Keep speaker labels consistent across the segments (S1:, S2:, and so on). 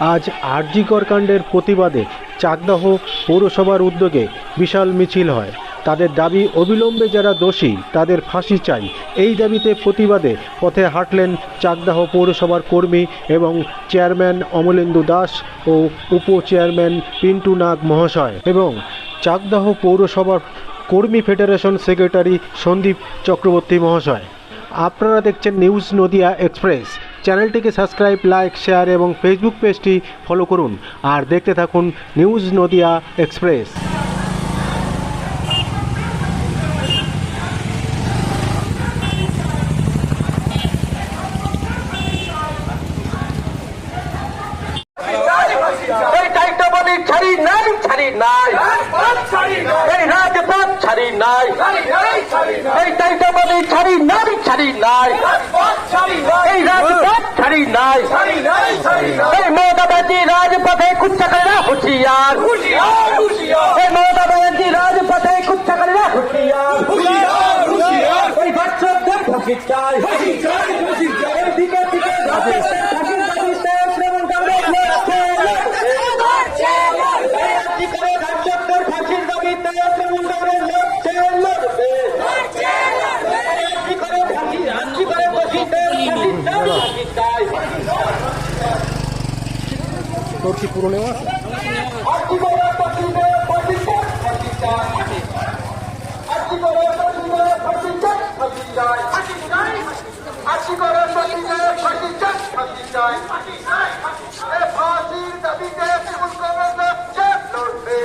S1: আজ আরজিকর কাণ্ডের প্রতিবাদে চাকদাহ পৌরসভার উদ্যোগে বিশাল মিছিল হয়। তাদের দাবি, অবিলম্বে যারা দোষী, তাদের ফাঁসি চাই। এই দাবিতে প্রতিবাদে পথে হাঁটলেন চাকদাহ পৌরসভার কর্মী এবং চেয়ারম্যান অমলেন্দু দাস ও উপ চেয়ারম্যান পিন্টু নাগ মহাশয় এবং চাকদাহ পৌরসভার কর্মী ফেডারেশন সেক্রেটারি সন্দীপ চক্রবর্তী মহাশয়। আপনারা দেখছেন নিউজ নদিয়া এক্সপ্রেস। চ্যানেলটিকে সাবস্ক্রাইব লাইক শেয়ার এবং ফেসবুক পেজটি ফলো করুন। আর দেখতে থাকুন নিউজ নদিয়া এক্সপ্রেস।
S2: ছাড়ি নাই ছাড়ি নাই। এই রাজপথ ছাড়ি নাই। এই টাইটাবাড়ি ছাড়ি নাই। ছাড়ি নাই। এই রাজপথ ছাড়ি নাই। এই মমতা ব্যানার্জি রাজপথে কুচ্ছাকারীরা হুঁশিয়ার। এই মমতা ব্যানার্জি রাজপথে কুচ্ছাকারীরা হুঁশিয়ার। এই বাচ্চাদের এই দিকে দিকে ফাঁসির দাবিতে তৃণমূল কংগ্রেস লড়ছে, লড়ছে। এই রাজ্যিকরে রাজ্যদের ফাঁসির দাবিতে তৃণমূল কংগ্রেস লড়ছে, লড়বে। এই রাজ্যিকরে ফাঁসি, রাজ্যিকরে দোষীদের ফাঁসি চাই, ফাঁসি চাই।
S1: তোর কি আছে।
S2: দোষীদের চাই, ফাঁসি চাই। রাজ্যিকরে দোষীদের ফাঁসি চাই, ফাঁসি চাই। এ ফাঁসির দাবিতে তৃণমূল কংগ্রেস লড়ছে, লড়বে।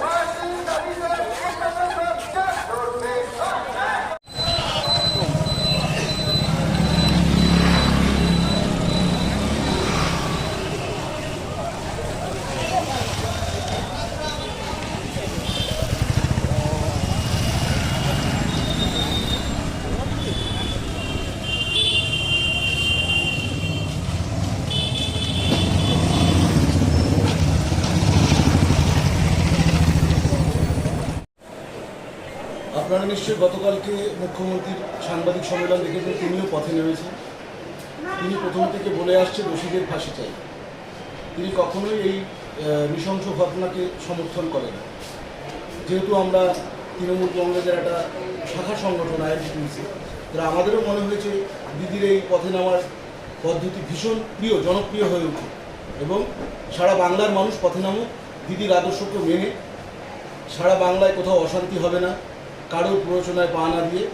S2: ফাঁসির দাবিতে তৃণমূল কংগ্রেস লড়ছে, লড়বে।
S3: আপনারা নিশ্চয়ই গতকালকে মুখ্যমন্ত্রীর সাংবাদিক সম্মেলন দেখেছেন, তিনিও পথে নেমেছেন। তিনি প্রথম থেকে বলে আসছে, দোষীদের ফাঁসি চাই। তিনি কখনোই এই নৃশংস ঘটনাকে সমর্থন করেন যেহেতু আমরা তৃণমূল কংগ্রেসের একটা শাখা সংগঠন আইএনটিসি তারা আমাদেরও মনে হয়েছে, দিদির এই পথে নামার পদ্ধতি ভীষণ প্রিয়, জনপ্রিয় হয়ে উঠে। এবং সারা বাংলার মানুষ পথে নামুক, দিদির আদর্শকে মেনে। সারা বাংলায় কোথাও অশান্তি হবে না। কারোর প্ররোচনায় পা না দিয়ে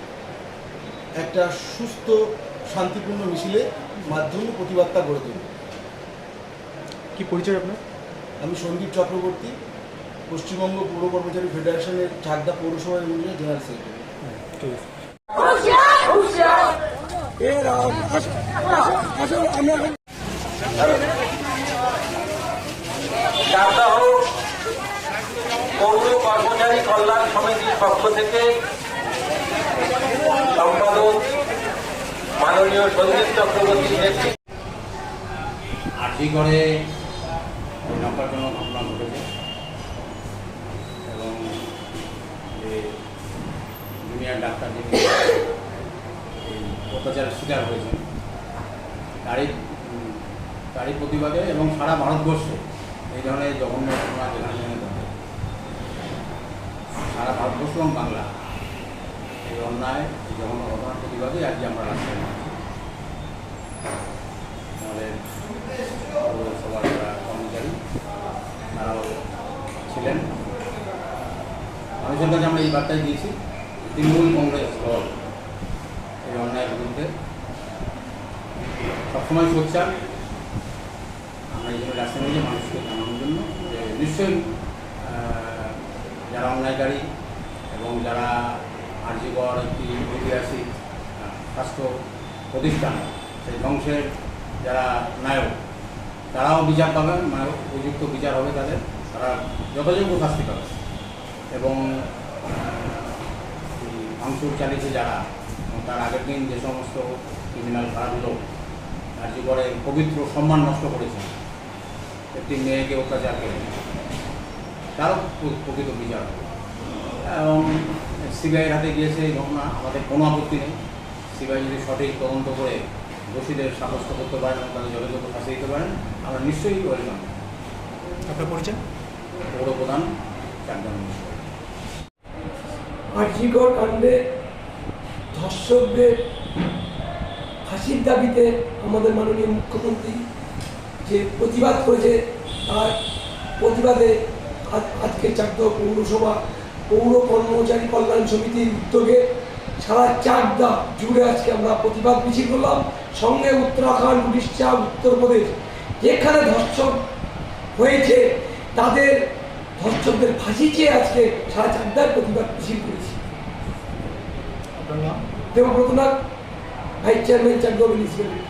S3: একটা সুস্থ শান্তিপূর্ণ মিছিলে মাধ্যমে প্রতিবাদটা গড়ে তুলব
S1: কি পরিচয় আপনার?
S3: আমি সন্দীপ চক্রবর্তী পশ্চিমবঙ্গ পৌর কর্মচারী ফেডারেশনের চাকদা পৌরসভা ইউনিয়নের জেনারেল সেক্রেটারি
S1: আছে
S2: চাকদাহ পৌর কর্মচারী কল্যাণ সমিতির পক্ষ থেকে সম্পাদক, মাননীয় সন্দীপ চক্রবর্তীর নেতৃত্বে
S4: আর্জি করে ঘটনা ঘটেছে? এবং যে জুনিয়র ডাক্তার যিনি অত্যাচারের শিকার হয়েছেন, তারই তারই প্রতিবাদে এবং সারা ভারতবর্ষে এই ধরনের জঘন্য ঘটনা যেখানে সারা ভারতবর্ষ এবং বাংলা। এই অন্যায় জঘন্য ঘটনার প্রতিবাদে আজকে আমরা রাস্তায়। আমাদের যারা কর্মচারী, তারাও ছিলেন। মানুষের কাছে আমরা এই বার্তায় দিয়েছি, তৃণমূল কংগ্রেস দল এই অন্যায়ের বিরুদ্ধে। সবসময় সোচ্চার। আমরা এই জন্য রাস্তা নিয়ে মানুষকে জানানোর জন্য যে নিশ্চয়ই যারা অন্যায়কারী এবং যারা আর্যিকর একটি ঐতিহাসিক স্বাস্থ্য প্রতিষ্ঠান, সেই ধ্বংসের যারা নায়ক, তারাও বিচার পাবেন মানে উপযুক্ত বিচার হবে তাদের, তারা যথাযোগ্য শাস্তি পাবে এবং ভাঙচুর চালিয়েছে যারা এবং তার আগের দিন যে সমস্ত ক্রিমিনাল খারাপ লোক আর্যিকরে পবিত্র সম্মান নষ্ট করেছে একটি মেয়েকে অত্যাচার করে। তারও প্রকৃত বিচার হবে। এবং সিবিআইয়ের হাতে গিয়েছে এই ঘটনা আমাদের কোনো আপত্তি নেই। সিবিআই যদি সঠিক তদন্ত করে দোষীদের সাব্যস্ত করতে পারেন এবং তাদের যথাযথ ফাঁসি দিতে পারেন আমরা নিশ্চয়ই ওয়েলকাম
S5: আপনার পরিচয়?
S4: পৌর প্রধান মিশ্র
S6: আর্যিকর কাণ্ডে ধর্ষকদের ফাঁসির দাবিতে আমাদের মাননীয় মুখ্যমন্ত্রী যে প্রতিবাদ করেছে তার প্রতিবাদে আজকে চাকদহ পৌরসভা পৌর কর্মচারী কল্যাণ সমিতির উদ্যোগে সারা চাকদা জুড়ে আজকে আমরা প্রতিবাদ মিছিল করলাম। সঙ্গে উত্তরাখণ্ড উড়িষ্যা উত্তরপ্রদেশ যেখানে ধর্ষক হয়েছে তাদের ধর্ষকদের ফাঁসি চেয়ে আজকে সারা চাকদার প্রতিবাদ মিছিল করেছি। Debabratanath vice chairman Chakdah municipality.